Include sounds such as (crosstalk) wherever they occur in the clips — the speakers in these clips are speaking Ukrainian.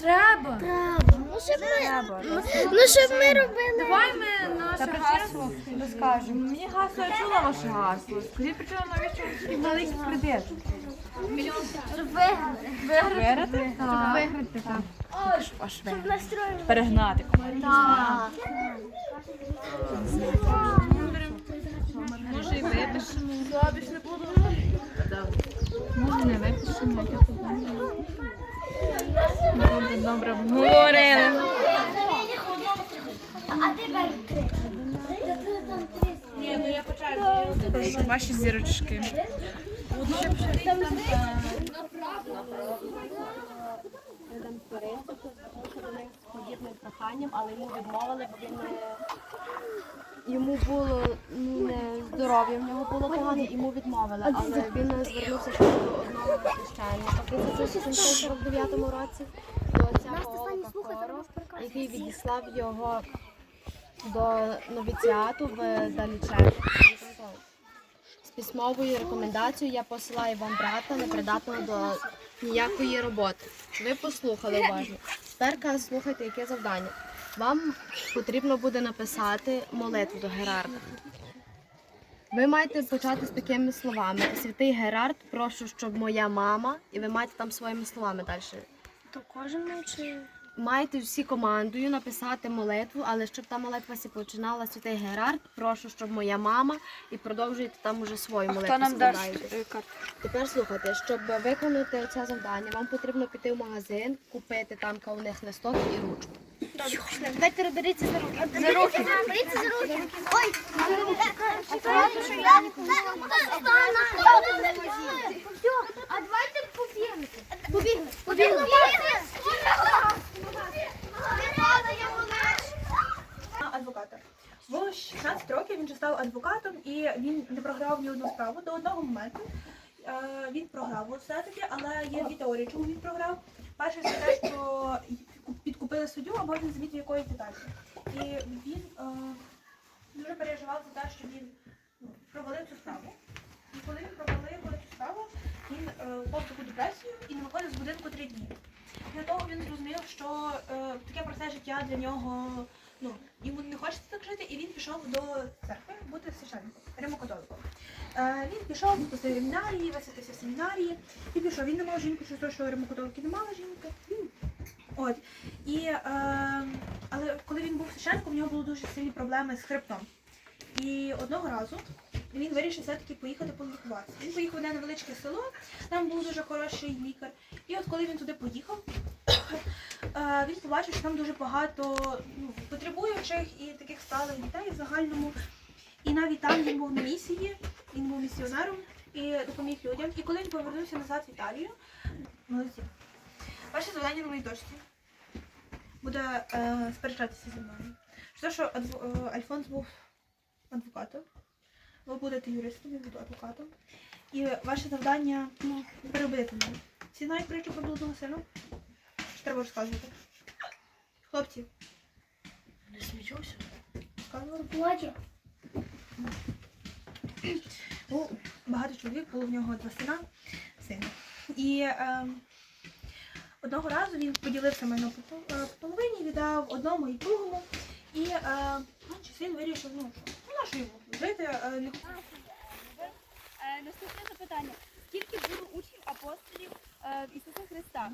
Треба. Ну, щоб ми, ну, щоб ми робили. Давай ми наше гасло розкажемо. Мені гасло, я чула ваше гасло. Скажіть, причому навіщо вам такий великий кредит? Щоб виграти. Виграти? Так. Виграти, так. Аж виграти. Перегнати. Так. Може і випишемо. Більше не буду. Може не випишемо, яке питання. Добре, добре, обговорили. А тепер три. Прошу, ваші зірочки. Подібним проханням, але йому відмовили, бо він не йому було ну, не здоров'я, в нього було погано, йому відмовили, але він звернувся ще до одного священника в 1749 році до цього Кахору, який відіслав його до новіціату в Даліче. З письмовою рекомендацією я посилаю вам брата, непридатного до ніякої роботи. Ви послухали уважно. Тепер слухайте, яке завдання. Вам потрібно буде написати молитву до Герарда. Ви маєте почати з такими словами: Святий Герард, прошу, щоб моя мама, і ви маєте там своїми словами далі. То кожен чи Маєте всі командою написати молитву, але щоб та молитва сі починала святий Герард, прошу, щоб моя мама, і продовжуєте там уже свою молитву. складаєте. Тепер слухайте, щоб виконати це завдання, вам потрібно піти в магазин, купити там у них листок і ручку. Давайте розберіться за руки. За руки. Беріться за руки. Ой, А давайте побігнемо. Побігли. Побігли. адвоката. В 16 років він вже став адвокатом і він не програв ні одну справу до одного моменту. Е, Він програв все-таки, але є дві теорії, чому він програв. Перше, це те, що підкупили суддю, або він замітив якоїсь деталі. І він е, дуже переживав за те, що він ну, провалив цю справу. І коли він провалив цю справу, він е, впав таку депресію і не виходив з будинку три дні. Для того він зрозумів, що таке просте життя для нього ну, йому не хочеться так жити, і він пішов до церкви бути священником, римокатоликом. Е, він пішов до семінарії, висвятився в семінарії, і пішов. Він не мав жінки, через те, що римокатолики не мали жінки. От. І, е, але коли він був священником, у нього були дуже сильні проблеми з хребтом. І одного разу він вирішив все-таки поїхати полікуватися. Він поїхав в невеличке село, там був дуже хороший лікар. І от коли він туди поїхав, він побачив, що там дуже багато ну, потребуючих і таких сталих дітей в загальному. І навіть там він був на місії, він був місіонером і допоміг людям. І коли він повернувся назад в Італію, молодці. Ваше завдання на моїй дошці буде е, сперечатися зі мною. Що що е, Альфонс був адвокатом, ви будете юристом, я буду адвокатом. І ваше завдання перебити мене. Всі знають притчу про сина? Треба розказувати? Хлопці. Не смічуся. Розказували? Плаче. Був багато чоловік, було в нього два сина, сина. І е, одного разу він поділився майно по, пол- е, по половині, віддав одному і другому. І е, ну, чи син вирішив, ну, що, ну, на що йому жити, е, не Е, Наступне запитання. Скільки було учнів апостолів е, в Ісуса Христа?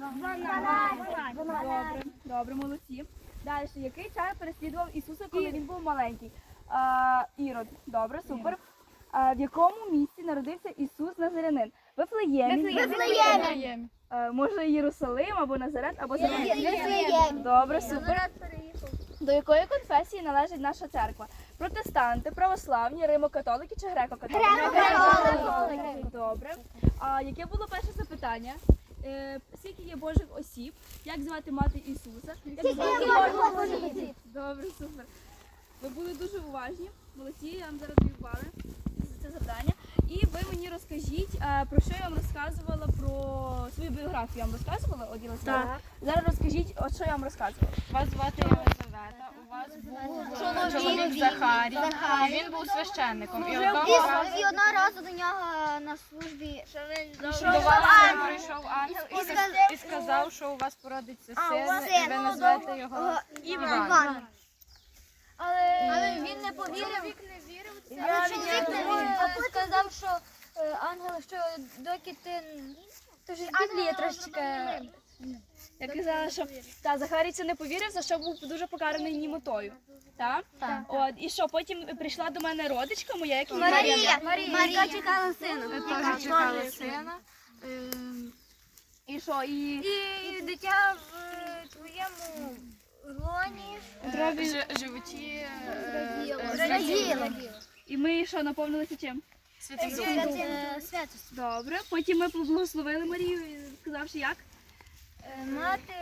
Добре, добре, молодці. Далі, який чар переслідував Ісуса, коли він був маленький? Е, Ірод. Добре, супер. Е, в якому місті народився Ісус Назарянин? Вифлеємі. Вифлеємі. Е, може Єрусалим або Назарет, або Назарет. Добре, супер. До якої конфесії належить наша церква? Протестанти, православні, римокатолики чи греко-католики? Греко-католики. Добре. А яке було перше запитання? Е, скільки є Божих осіб? Як звати мати Ісуса? Як звати Божих осіб? Добре, супер. Ви були дуже уважні. Молодці, я вам зараз даю це завдання. І ви мені розкажіть, е, про що я вам розказувала про свою біографію. Я вам розказувала, Оділа Так. Зараз розкажіть, от що я вам розказувала. Вас звати Єлизавета, у вас був чоловік Захарій, він був священником. І одного разу І одного разу до нього на службі до вас прийшов ангел і, і сказав, сказ- і сказав, що у вас породиться А, у вас син, і ви назвете його Іван. Іван. Але він не повірив. Але чоловік не вірив. А потім сказав, що е, ангел, що доки ти то ж Біблія трошечки. Я казала, що та Захарій це не повірив, за що був дуже покараний німотою. Так? Так. От, і що, потім прийшла до мене родичка моя, як її Марія. Марія. Яка чекала сина. Ми теж чекали сина. І що, і І дитя в е, твоєму лоні Дробі ж- животі е, е, Зраділа. І ми що, наповнилися чим? Святим Духом. Е, Добре. Потім ми поблагословили Марію, сказавши як? Е, мати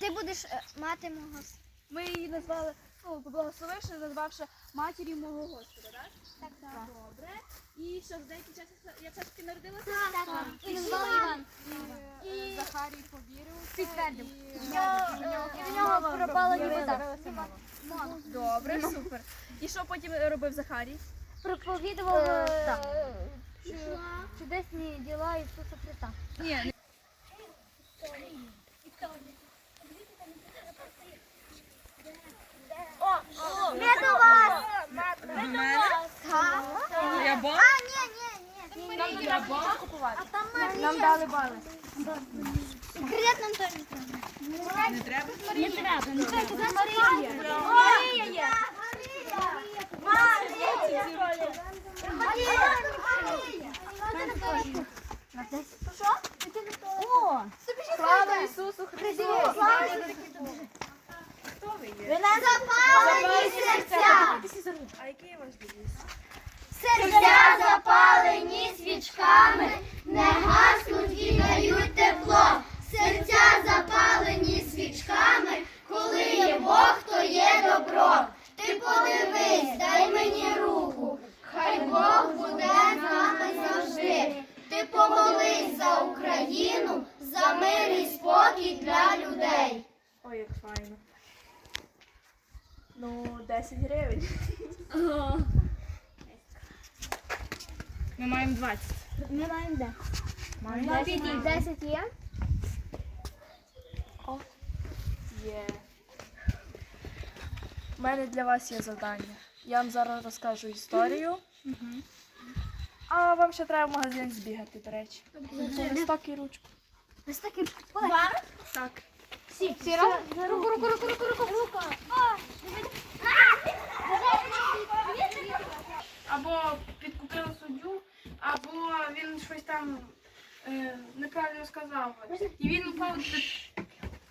Ти будеш е, мати мого сина. Ми її назвали, ну, поблагословивши, назвавши матір'ю мого Господа, так? Так, так. Добре. І що, в деякий час я все ж таки народилася? Так. і назвала Іван. Е, Захарій повірив. Підтвердив. І В нього, і пропала нібота. Добре, супер. І що потім робив Захарій? Проповідував е, чу- чудесні діла Ісуса Христа. Ні, Ми до вас. Я бо? А, ні, ні, ні. Нам треба Бога. А там нам дали бали. Секрет нам теж не треба. Не треба. Не треба. Це Марія. Марія є. Слава Ісусу Христу! Ви нас запалені серця. Серця запалені свічками, не гаснуть і дають тепло. Серця запалені свічками, коли є Бог, то є добро. Ти подивись, дай мені руку, хай Бог буде з нами завжди. Ти помолись за Україну, за мир і спокій для людей. Ой, як файно. Ну, 10 гривень. Ми маємо 20. Ми маємо де? Маємо 10 є? Є. У мене для вас є завдання. Я вам зараз розкажу історію. А вам ще треба в магазин збігати, до речі. Листок і ручку. Ось такі Так. Всі, всі разом? Руку, руку, руку, руку, руку. Руку. або підкупили суддю, або він щось там е, неправильно сказав. І він впав в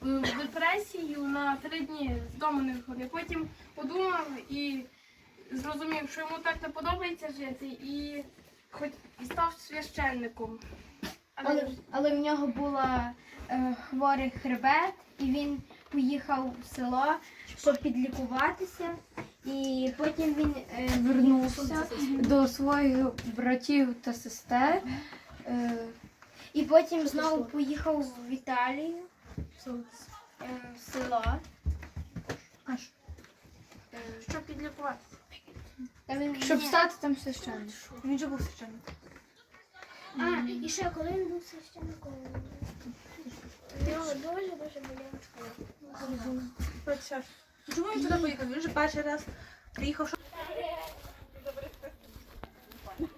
в депресію на три дні з дому не виходив. Потім подумав і зрозумів, що йому так не подобається жити, і хоч і став священником. Але, але в нього була е, хворий хребет, і він поїхав в село, щоб підлікуватися. І потім він е, вернувся до своїх братів та сестер. Е, і потім знову поїхав в Італію, е, в село. Аж. Е, Щоб підлікуватися. Та він, щоб стати там священником. Він же був священник. А, і ще коли він був священником, у нього дуже дуже боліла школа. От. Чому він туди поїхав? Він вже перший раз приїхав, що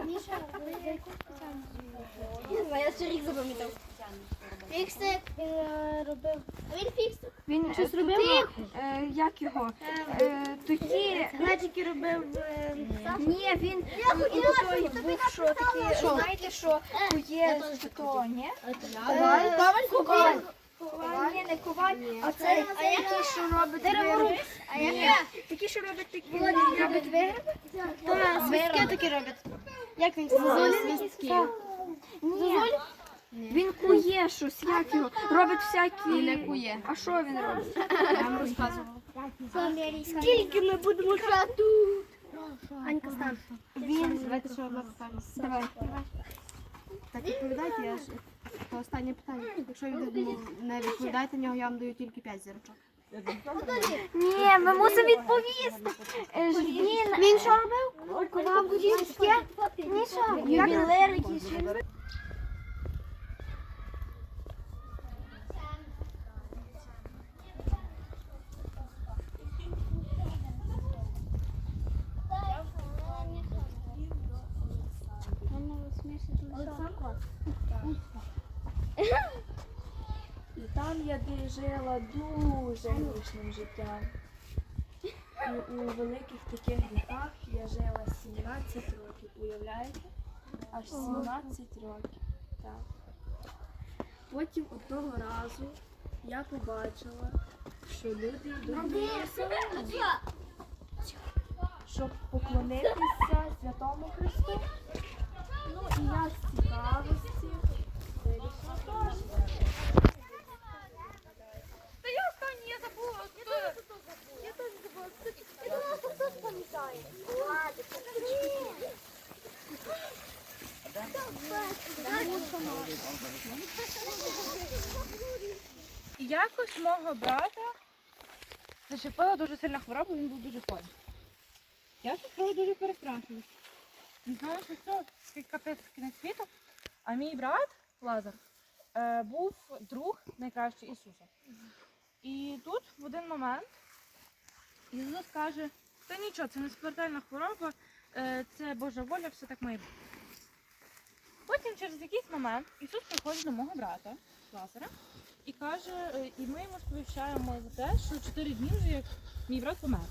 Міша, ви за яку Я ще рік запам'ятав. Фіксик він е, робив. А він фіксик. Він щось робив, е, як його? Е, тоді Гаджики робив. е, Ні, він той був, що таке, знаєте, що є то, ні? Коваль. Коваль, ні, не коваль, а це А який що робить вироби? А ні, такі, що роблять такі. робить вироби? Так, свистки такі роблять. Як він це називає? Свистки. Ні. Він кує щось, як його. Робить всякі. І не кує. А що він робить? Я вам розказувала. Скільки ми будемо грати? Анька стан. Він, давайте ще одне питання. Давай. Так відповідайте, я ж то останнє питання. Якщо ви не відповідаєте на нього, я вам даю тільки 5 зірочок. Ні, ми мусимо відповісти. Е, ж Він, Він що робив? Ковав свистки? ювілер якийсь. І там я жила дуже грішним життям. І у великих таких гріхах я жила 17 років. Уявляєте? Аж 17 років. Так. Потім одного разу я побачила, що люди йдуть щоб поклонитися Святому Христу. Я з цікавості. Та я останній, я забула. Я теж забула. Я думала, що хтось пам'ятає. І якось мого брата зачепила дуже сильна хвороба, він був дуже хворий. Я спочатку дуже перестрашилась. Знала, що капець кінець. А мій брат Лазар е, був друг найкращий Ісуса. І тут в один момент Ісус каже, та нічого, це не смертельна хвороба, е, це Божа воля, все так має бути. Потім через якийсь момент Ісус приходить до мого брата Лазара і каже, е, і ми йому сповіщаємо за те, що чотири дні вже як мій брат помер.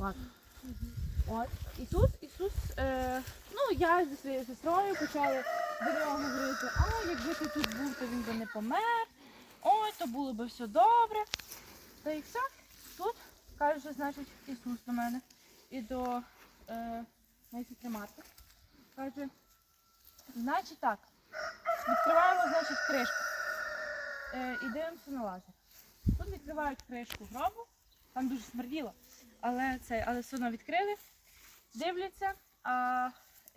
Ладно. От. І тут Ісус, е, ну я зі своєю сестрою почали до нього говорити, а якби ти тут був, то він би не помер. Ой, то було би все добре. Та і все. Тут каже, значить, Ісус до мене і до е, моєї сестри Марти. Каже, значить так, відкриваємо, значить, кришку. Е, і дивимося на лазер. Тут відкривають кришку гробу, там дуже смерділо, але цей, але все одно відкрили, дивляться, а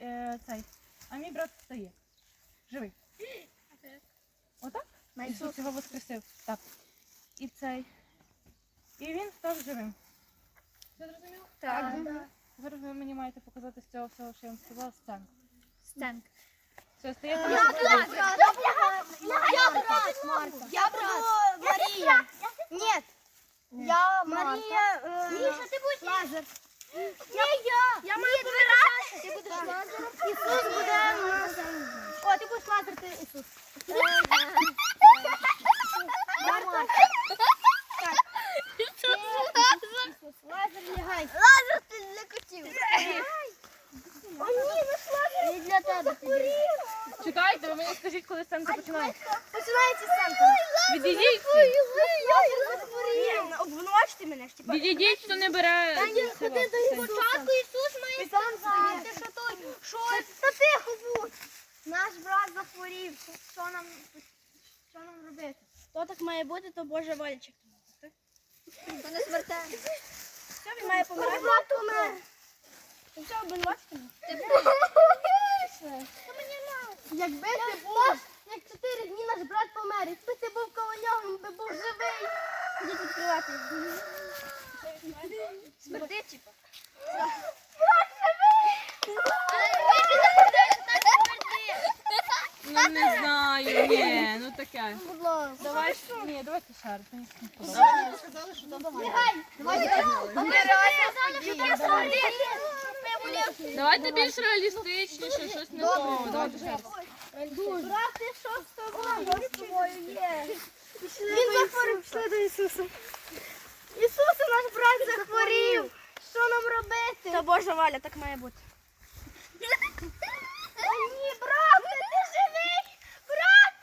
е, цей, а мій брат встає. Живий. Отак? Ісус його воскресив. Так. І цей. І він став живим. Все зрозуміло? Так. Зараз ви мені маєте показати з цього всього, що я вам сказала, сценку. Сценка. Все, стаєте. Я брат, Марта. Я брат. Марія. Нет. Я Марія. Міша, ти будеш лазер. Не я. Я маю помирати. Ти будеш лазером. Ісус буде лазером. О, ти будеш лазер, ти Ісус. Лазер. Так. Ісус. Лягай. Лазер ти для котів. О, ні, наш Лазар. Для тебе. Чекайте, ви мені скажіть, коли сценка починається. Починається сценка. Відійдіть. Обвинувачте мене ж типа. Відійдіть, хто не бере. цього, сценку. Спочатку Ісус має сказати, що той, що та тихо будь. Наш брат захворів. Що нам, що нам робити? То так має бути, то Божа вольчик. То не смертельно. Що він має помирати? Брат помер. Все, обвинувачте мене. Якби ти був, як чотири дні наш брат помер, якби ти був коло нього, він би був живий. Ходіть відкривати. Брат живий! Ну не знаю, ні, ну таке. Будь ласка. Давай, ні, давайте раз. мені не подобається. Лягай. Давайте. Ми сказали, що смерти. Давайте більш реалістичніше, щось не то. Брат, ти що з тобою? З тобою є? Він захворів. Пішли до Ісуса. Ісусе, наш брат захворів. Що нам робити? Та Боже, Валя, так має бути. О, ні, брат, ти живий! Брат!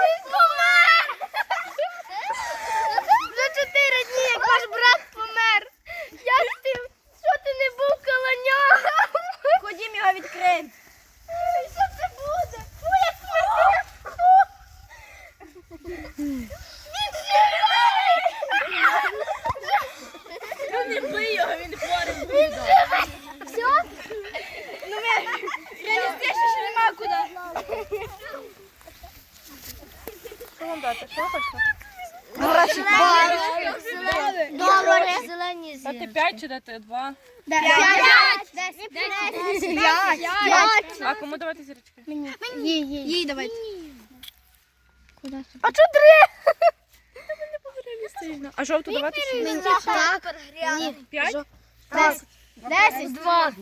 Він помер! Вже чотири дні, як ваш брат помер. Як ти? Що ти не був коло нього? Ходім його відкриємо. Що це буде? Фу, як смердить! Він живий! Не бий його, він хворий. Він живий! Все? Ну ми реалістичніше нема куди. Що вам дати? Що ви хочете? Добре. Зелені Дати 5 чи дати 2? П'ять! Десять! П'ять! А кому давати зірочки? Їй давай. А чо три? А жовту давати? Так. 5? Десять. Два.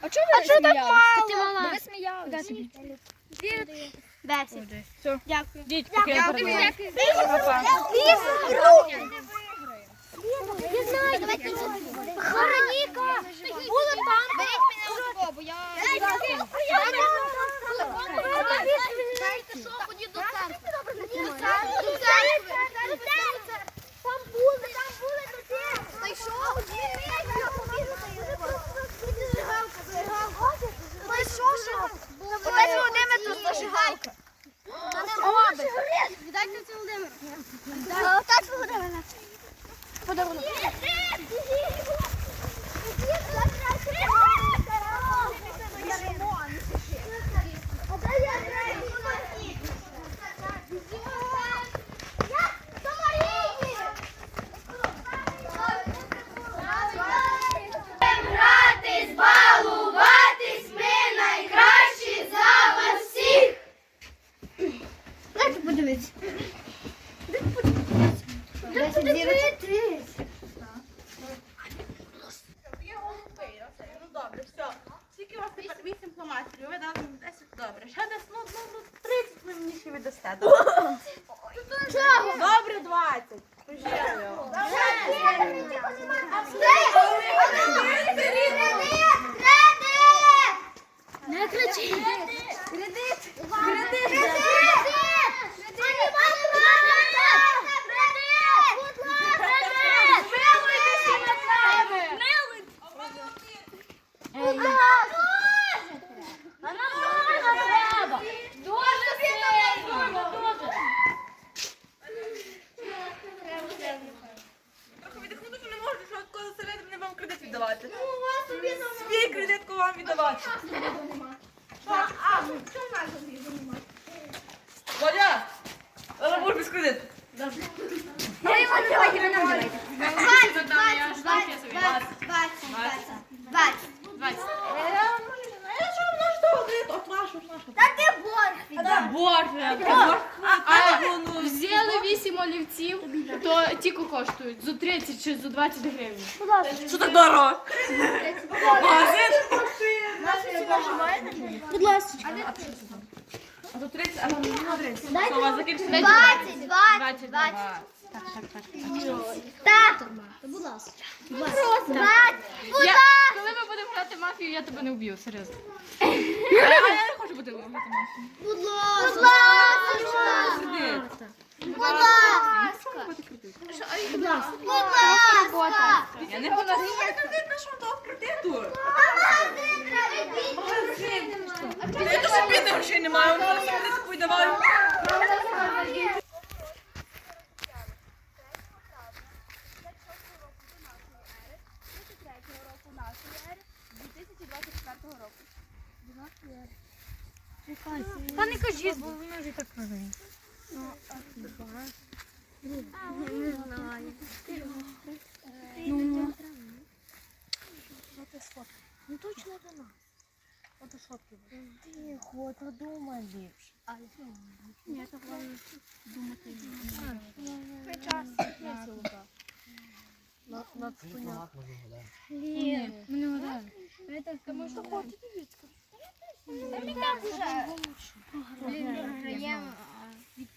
А чого ви так мало? Ти мала. Ви сміялися. Десять. Дякую. Діть, поки я передаю. Я знаю. Хороніка. Було там. Беріть мене у руку, бо я... Там були, там були туди. Та й що? Та й що, що? Отець Володимир тут зажигалка. Та не робить. Віддайте це Володимир. Отець Володимир. Подарунок. Гратись, балуватись, ми найкращі за вас всіх. Дайте подивитися. Десять зірочок. Є голубий, оце, ну добре, все. Скільки у вас тепер 8 фломастерів, ви дали мені 10, добре. Ще десь, ну, ну, ну 30 ви мені ще віддасте. Добре, Добре 20. Пожалуй. Не кричи. Кредит! Трохи віддихнути, що не можу, що от коли середини вам кредит віддавати. Свій кредитку вам віддавати. Що? А, ну, що в нас тут Водя! Але будеш без кредиту. Я що, ну що, кредит? От вашу, вашу. Та ти борг! Боже, а взяли 8 олівців, то тільки коштують зо 30 чи зо 20 гривень. Що так дорого? Магазин? Будь ласка. А то 30, а ну, ну, 30. Що, у вас закінчиться? 20, 20, 20. Тато. Будь ласка. Я, коли ми будемо грати мафію, я тебе не вб'ю, серйозно. (laughs) А я не хочу бути грати мафію. Будь ласка. Будь ласка. Будь ласка. Будь ласка. Я не буду кредит на що того кредиту. Я то собі не грошей не маю, але кредитку віддаваю. року нашої ери 2024 року. Та не кажіть, бо вони вже так розуміють. Не знаю. Ну, ну точно до нас. Ото сотки буде. Тихо, то думай ліпше. Ні, то головне думати. На, на коня. Ні, ми не гадаємо. Тому що хочете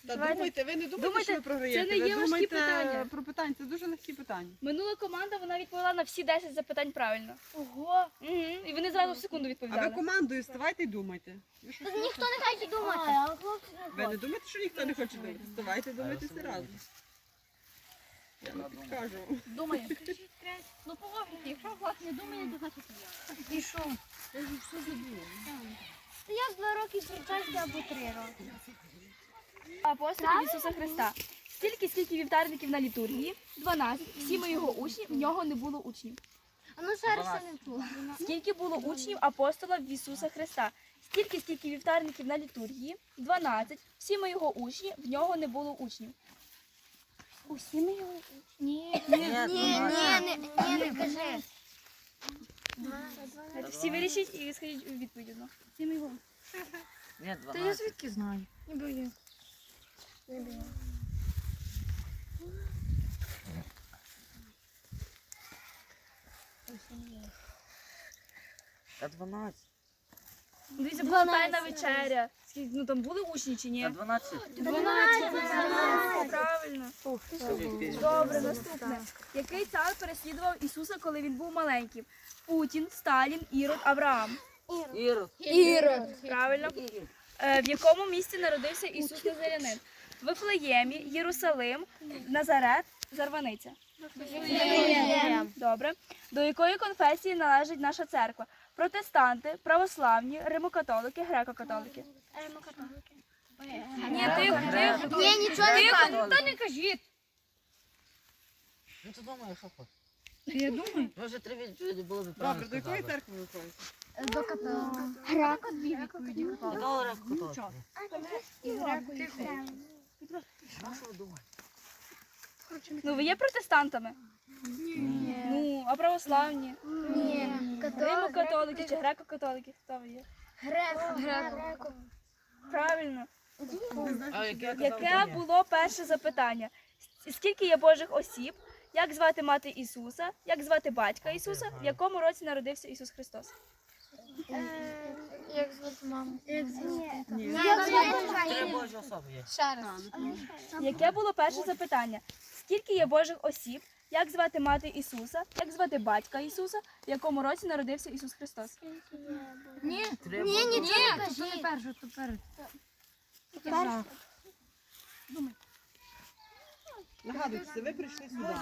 Та думайте, ви не думайте, Думайте, що ви програєте. це не є ви важкі думайте питання. про питання. Це дуже легкі питання. Минула команда, вона відповіла на всі 10 запитань правильно. Ого! Угу. І вони зразу в секунду А ви відповідали. командою ставайте і думайте. Ви, що, Ніхто не хоче думати. ви не думаєте, що ніхто не хоче думати? Ставайте, думайте всі разом. Я вам підкажу. Думаємо. (laughs) Ну погодьте, якщо влад не думає, то значить я. І що? Я два роки причастя або три роки. Апостолів Ісуса Христа. Стільки, скільки вівтарників на літургії? 12. Всі ми його учні, в нього не було учнів. А ну ще раз я не чула. Скільки було учнів апостола в Ісуса Христа? Стільки, скільки вівтарників на літургії? 12. Всі ми його учні, в нього не було учнів. Усі ми його? Ні. Ні, ні, ні, ні, не кажи. Всі вирішіть і скажіть у відповідь. Всі ми його. Та я звідки знаю? Ніби я. Та 12. Дивіться, була тайна вечеря. Скільки, ну там були учні чи Та ні? 12. 12. Правильно. Добре, наступне. Який цар переслідував Ісуса, коли він був маленьким? Путін, Сталін, Ірод, Авраам. Ірод. Правильно. Е, в якому місті народився Ісус Назарянин? В Вифлеємі, Єрусалим, Назарет, Зарваниця. Добре. До якої конфесії належить наша церква? Протестанти, православні, римокатолики, греко-католики. Ні, тихо, тихо. Ні, нічого не кажу. Та не кажіть. Ну ти думаєш, що хочеш? Я думаю. Ми вже три відповіді були б Добре, до якої церкви ви ходите? До католика. Греко дві відповіді. До греко-католицької. На що ви думаєте? Ну, ви є протестантами? Ні. Ну, а православні? Ні, Римокатолики чи греко-католики? Хто ви є? Греко. Правильно. А яке Яке було перше запитання? Скільки є Божих осіб? Як звати мати Ісуса? Як звати батька Ісуса? В якому році народився Ісус Христос? Як звати маму? Три божі особи є. Ще раз. Яке було перше запитання? Скільки є Божих осіб? Як звати мати Ісуса? Як звати батька Ісуса? В якому році народився Ісус Христос? Три Ні, божі. нічого не кажи. перше, то перше. Нагадуйте, ви прийшли сюди.